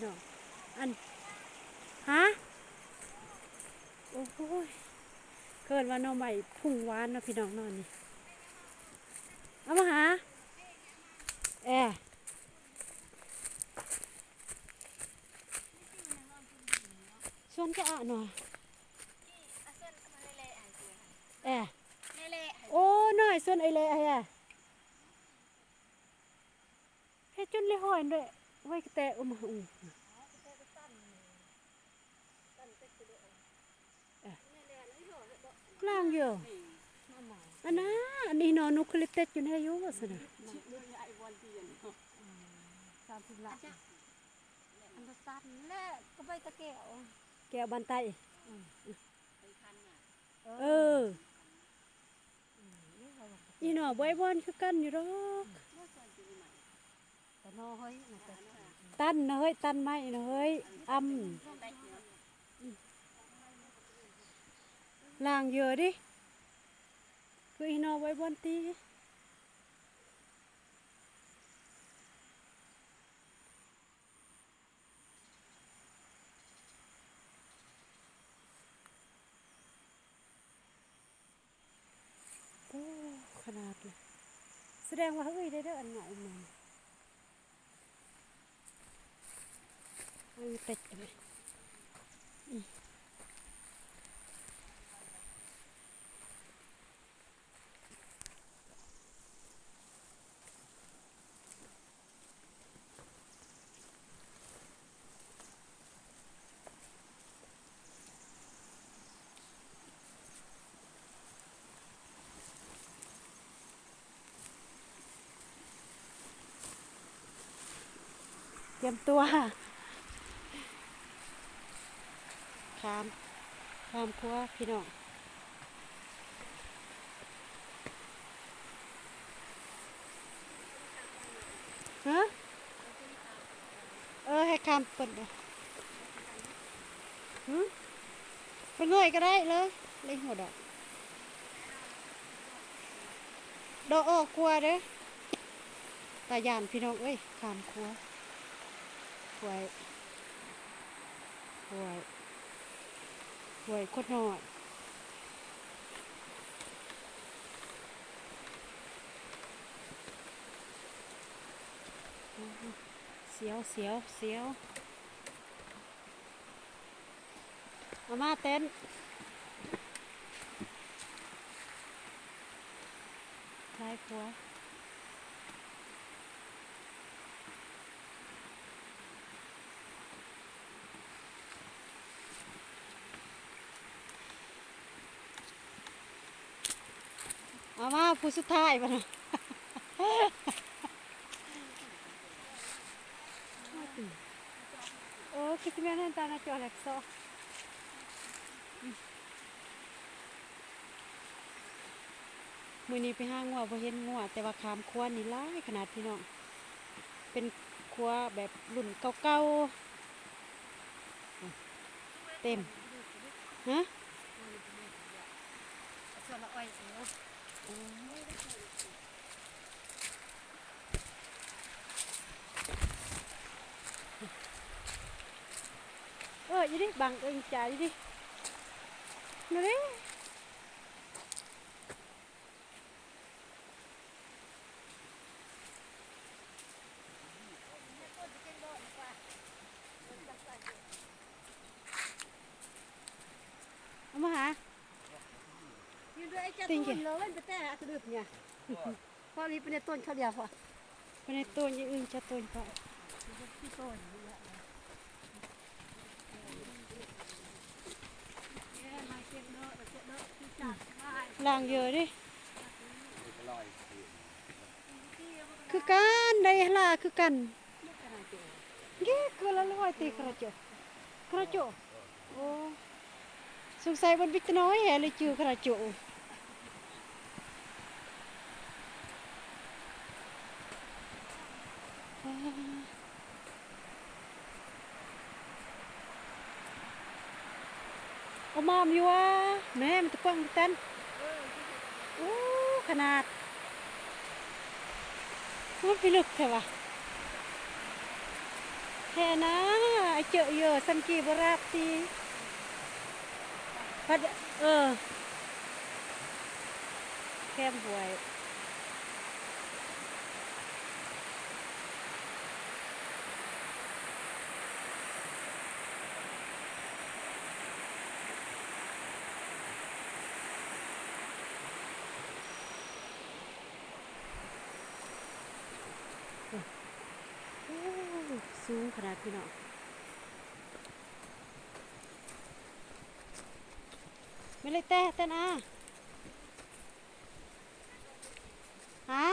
พี่น้อง อัน ฮะ โอ้โหเกิดว่าน้องใหม่พุ่งหวานนะพี่น้องนอนนี่ เอามาหา แอชวนก็อะหน่อยแอโอ้หน่อยส่วนไอเล่ไอ้อะเฮ็ดจนเลยหอยด้วย ไว้กระแตอุ้มอุ้มล่างอยู่อันน่ะอันนี้นอนนุคลิเต็ดอยู่ในอายุว่าสนะสามสิบละอันตสันแล้ก็ไปตะเกียวแก้วบันไตเอออีหนอบ่ไอ้บอนคือกันอยู่ดอก ตันจะตันนะเฮ้ยตันไม้นะเฮ้ยอำล่างเยอะดิคืออีนอไว้บอนตีโอ้ขนาดเลยแสดงว่าเฮ้ยได้เด้ออันไหนมัน เฮ้ยเป็ดเลยอืมเตรียมตัว ขามขามครัวพี่น้องฮะเออให้ขามเปิดเลยหืมเป็นเงยก็ได้เลยเล็งหัวดอกดอกออกกลัวเด้อตายานพี่น้องเอ้ยขามครัวหวยหวย หวยโคตรน้อยเสียวเสียวเสียวมามาเต้นท้ายครัว เอามาผู้สุดท้ายมานะโอ้คิดว่านั่นตาหน้าจอเล็กโซมือนี้ไปห้างงัวบ่เห็นงัวแต่ว่าขามครัวนี่หล้ายขนาดพี่น้องเป็นครัวแบบรุ่นเก่าๆเต็มฮะ ส่วนละอ้อยเนาะ เออยี่ดิบังเอิงจ่ายยี่ดินั่นเอง เอามาหา ยืนด้วยไอ้เจ้า ติ่ ต้ ง น เกี่ย เลยไปแต่อัตดึบเนี่ยพอมีเป็นต้นเขาเดียวพอ ไปในตัวยี่อึงจะตัวก็ที่ต้นล่างเยอะดิคือกันได้ล่ะคือกันเย้คือละลอยตีกระโจกกระโจกโอ้สงสัยมันบิดน้อยแฮเลยจือกระโจก เอมอมอยู่วะแม่มันตะกว้างตันโอ้ขนาดมันพิลึกแค่วะแค่นะไอเจอเยอะสังกีบราบตีพัดเออแค่บวย โอ้ สูงขนาดพี่น้องไม่เลยแต่แต่นะฮะ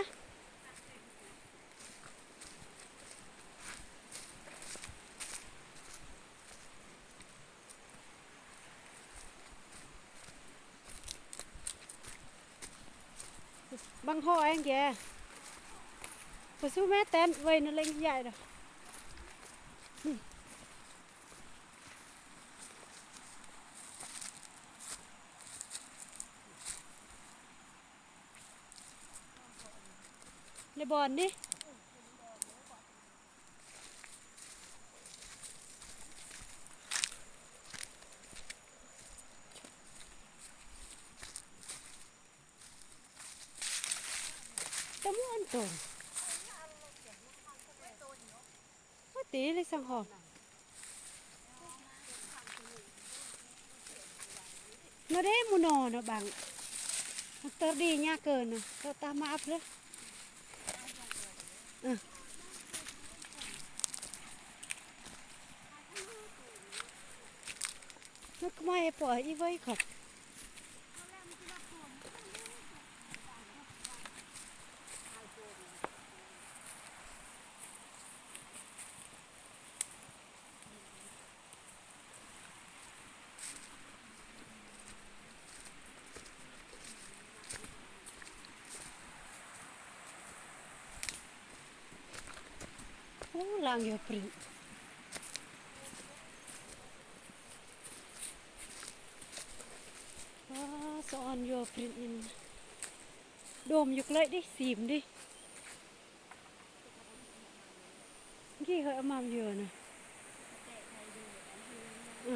บังห่อเองแกไปสู้แม่แตนไว้นั่นเล็ง ใหญ่อนบอนดิจะม่วนตรงว่าตีเลยสังหอมมาได้มูนอนะบางมันเตอดียากเกินนะเราตามมาอัพเลย นกไม้ปล่อยอีไว้ครับ lang yo print. ว้าสอนโยพรินนี่โดมอยู่เลยดิสีมดิเมื่อกี้เขาเอามาเยอะนะอะ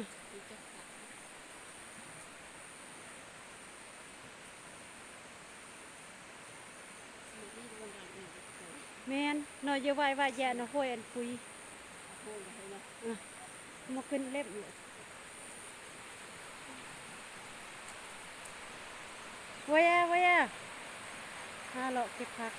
แมนนอยเยาไว้ว่าแย่นะห้วยอันคุยมาขึ้นเล็บอยู่ Vaya, vaya. Ha, lo, ket pak.